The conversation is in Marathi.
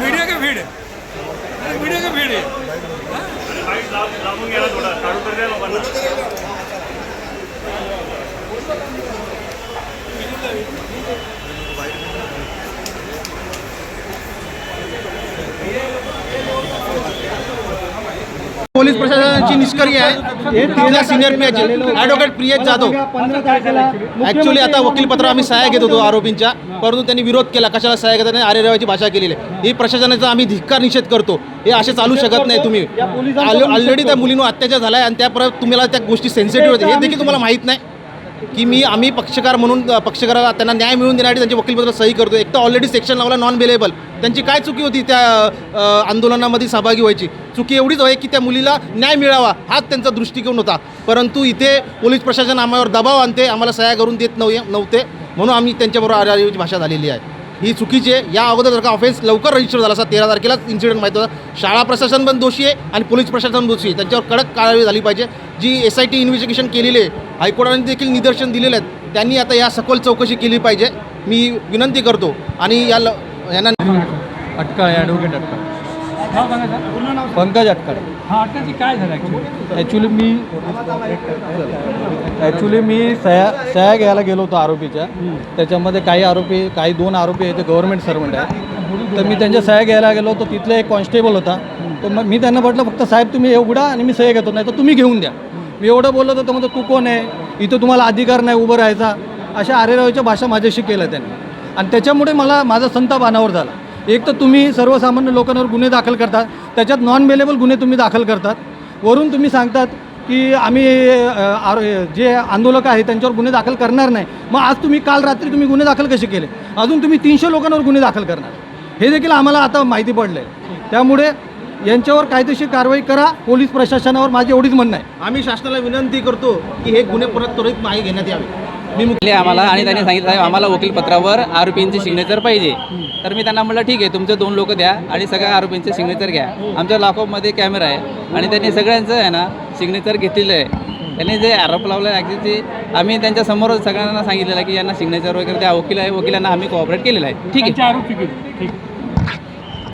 मीडिया का भीड़। है मीडिया का भीड़। है पोलीस प्रशासनाची निष्क्रिय आहे. तिथल्या senior P advocate Priyesh Jadhav. Actually आता वकीलपत्र आम्ही सहाय्य घेत होतो आरोपींच्या. परंतु त्यांनी विरोध केला. कशाला सहाय्य करताना आरेरावाची भाषा केलेली आहे. ही प्रशासनाचा आम्ही धिक्कार निषेध करतो. हे असे चालू शकत नाही तुम्ही. ऑलरेडी त्या मुलीनं अत्याचार झाला आहे आणि त्या परत तुम्हाला त्या गोष्टी सेन्सिटिव्ह होते. हे देखील तुम्हाला माहीत नाही की मी आम्ही पक्षकार म्हणून पक्षकाराला त्यांना न्याय मिळवून देण्यासाठी त्यांचे वकीलपत्र सही करतो एक तर ऑलरेडी सेक्शन लावला नॉन बेलेबल त्यांची काय चुकी होती त्या आंदोलनामध्ये सहभागी व्हायची? चुकी एवढीच आहे की त्या मुलीला न्याय मिळावा हाच त्यांचा दृष्टिकोन होता. परंतु इथे पोलीस प्रशासन आम्हावर दबाव आणते आम्हाला सह्या करून देत नव्हे नव्हते म्हणून आम्ही त्यांच्याबरोबर आरेरावीची भाषा झालेली आहे. ही चुकीची आहे. या अगोदर जर का ऑफेन्स लवकर रजिस्टर झाला असा तेरा तारखेलाच इन्सिडेंट माहीत होता. शाळा प्रशासन पण दोषी आहे आणि पोलीस प्रशासन दोषी आहे. त्यांच्यावर कडक कारवाई झाली पाहिजे. जी एस आय टी इन्व्हेस्टिगेशन केलेली आहे हायकोर्टाने देखील निदर्शन दिलेले आहेत. त्यांनी आता या सखोल चौकशी केली पाहिजे. मी विनंती करतो. आणि या ल यांना अटकाळे ॲडव्होकेट अटकाळे. पंकज अटकाळे. अटकाची काय झालं ॲक्च्युली मी ॲक्च्युली मी सह्या सह्या घ्यायला गेलो होतो आरोपीच्या. त्याच्यामध्ये काही आरोपी काही दोन आरोपी आहे ते गव्हर्नमेंट सर्वंट आहे तर मी त्यांच्या सह्या घ्यायला गेलो होतो तिथले एक कॉन्स्टेबल होता. तर मग मी त्यांना म्हटलं फक्त साहेब तुम्ही उघडा आणि मी सह्या घेतो नाही तर तुम्ही घेऊन द्या. मी एवढं बोललो तर म्हणतो तू कोण आहे? इथं तुम्हाला अधिकार नाही उभं राहायचा. अशा आरेरावाच्या भाषा माझ्याशी केल्या त्यांनी. आणि त्याच्यामुळे मला माझा संताप अनावर झाला. एक तर तुम्ही सर्वसामान्य लोकांवर गुन्हे दाखल करतात त्याच्यात नॉन मेलेबल गुन्हे तुम्ही दाखल करतात. वरून तुम्ही सांगतात की आम्ही जे आंदोलक आहेत त्यांच्यावर गुन्हे दाखल करणार नाही. मग आज तुम्ही काल रात्री तुम्ही गुन्हे दाखल कसे केले? अजून तुम्ही तीनशे लोकांवर गुन्हे दाखल करणार. हे देखील आम्हाला आता माहिती पडलं आहे त्यामुळे यांच्यावर कायदेशीर कारवाई करा पोलीस प्रशासनावर माझी एवढीच म्हणणं आहे. आम्ही शासनाला विनंती करतो की हे गुन्हे परत त्वरित मागे घेण्यात यावे. मी मुख्य आम्हाला आणि त्यांनी सांगितलं साहेब आम्हाला वकीलपत्रावर आरोपींचे सिग्नेचर पाहिजे. तर मी त्यांना म्हटलं ठीक आहे तुमचे दोन लोक द्या आणि सगळ्या आरोपींचे सिग्नेचर घ्या. आमच्या लॉकअपमध्ये कॅमेरा आहे आणि त्यांनी सगळ्यांचं आहे ना सिग्नेचर घेतलेलं आहे. त्यांनी जे आरोप लावला ते आम्ही त्यांच्यासमोर सगळ्यांना सांगितलेलं आहे की यांना सिग्नेचर वगैरे त्या वकील आहे वकिलांना आम्ही कोऑपरेट केलेलं आहे. ठीक आहे.